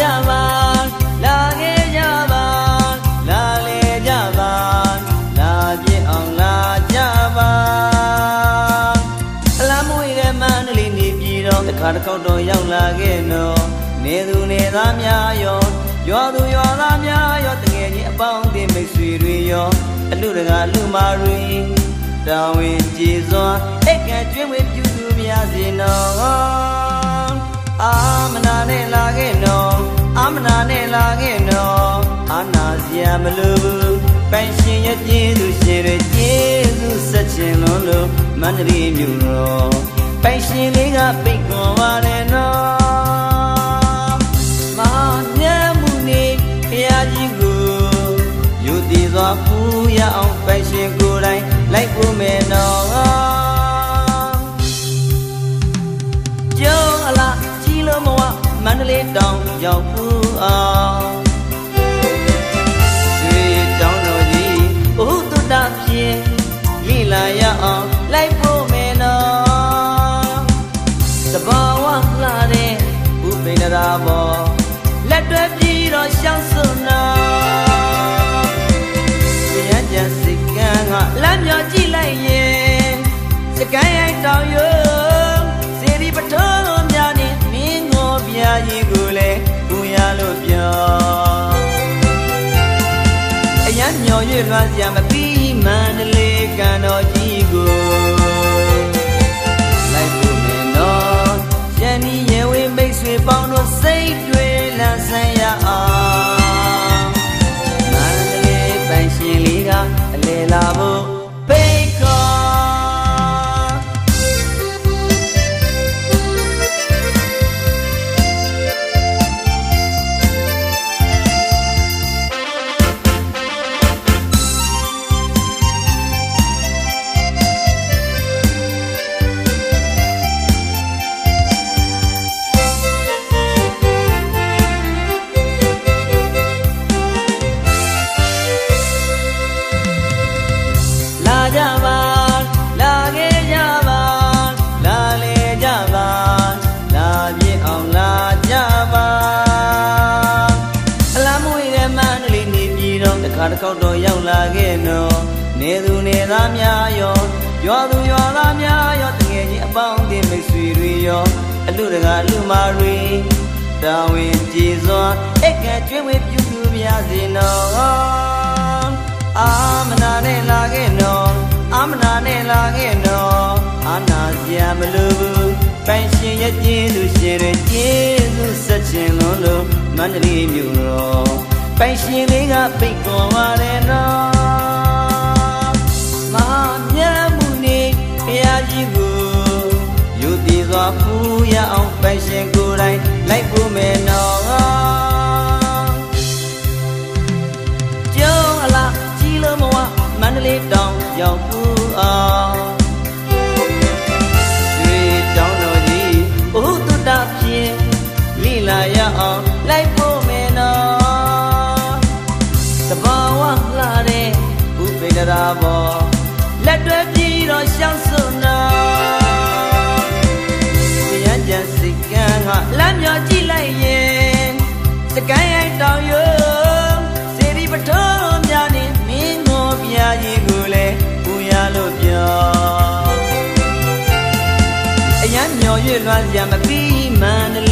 ကြပါလာခဲ့ကြပါလာလေကြပါလာပြည့်အောင်လာကြပါအလားမွေတဲ့မန္တလေးနေပြည်တော်တစ်ခါတစ်ခေါက်တော့ရောက်လာခဲ့နော်နေသူနေသားများရောရွာသူရွာသားများရောတငယ်ချင်းအပေါင်းအသင်းမိတ်ဆွေတွေရောအလူတကာလူမာတွေတောင်းဝင်ကြည်စွာဧကံကျွေးဝေပြုသူများစေနော်အာ နာနဲ့လာခဲ့နော်အာနာစရာမလိုဘူးပိုင်ရှင်ရဲ့ကျေးဇူးရှင်တွေကျေးဇူးဆက်ချင်လို့လို့မန္တလေးမြို့တော်ပိုင်ရှင်လေးကပိတ်ကွန်ပါတယ်နော်မဟာမြတ်မှုနေဘုရားကြီးကိုယူတည်စွာပူရအောင်ပိုင်ရှင်ကိုယ်တိုင်လိုက်ဖို့မယ်နော်ကျုံအလားကြီးလို့မဝမန္တလေးတောင်ရောက်ဘူး အောင်ရွှေတောင်တော်ကြီးဘုသူတ္တဖြင့်လိလာရအောင်လိုက်ဖို့မယ်နော်တဘာဝလှတဲ့ဥပိန္ဒရာမောလက်တွဲပြီးတော့ရှောင်းစွနော် ရန်မျော်ရွလွှမ်းစရာမပြီးမန္တလေးကံတော်ကြီးကိုလိုက်ဖို့မင်းတော်ရန်ဒီရေဝေးမိတ်ဆွေပေါင်းတို့စိတ်တွေလန်းဆန်းရ ခါတစ်ခေါက်တော့ရောက်လာခဲ့နော်နေသူနေသားများရောရွာသူရွာသားများရောတကယ်ကြီးအပေါင်းအသင်းမိတ်ဆွေတွေရောအလူတကာလူမာတွေတာဝန်ကြည်စွာအိတ်ကကျွေးဝေးပြုသူများစီနော်အာမနာနဲ့လာခဲ့နော်အာမနာနဲ့လာခဲ့နော်အာနာစရာမလိုဘူးပိုင်ရှင်ရဲ့ကျေးဇူးရှင်တွေကျေးဇူးဆက်ချင်လို့လို့မန္တလေးမြို့တော် ပိုင်ရှင်လေးကပိတ်ကော်ပါတယ်နော်မဟာမြတ်မှုနေဘုရားကြီးကိုယူတည်စွာပူရအောင်ပိုင်ရှင်ကိုယ်တိုင်လိုက်ဖို့မယ်နော်ကျုံအလားကြီးလို့မဝမန္တလေးတောင်ရောက်ဘူးအောင်ရွှေတောင်တော်ကြီးဘုသူတ္တဖြင့်လိလာရ ဥပိန္ဒရာဘောလက်တွဲပြီးတော့ရှောင်းစွနော်ဘုရားကျန်စိတ်ကံကလမ်းမြော်ကြည့်လိုက်ရင်စကိုင်းရိုက်တောင်ယုံစေရီပထောများနဲ့မင်းငေါ်ပြာကြီးကိုလည်းဘူးရလို့ပြောအရန်မျော်ရွလွှမ်းစရာမပြီးမန္တလေး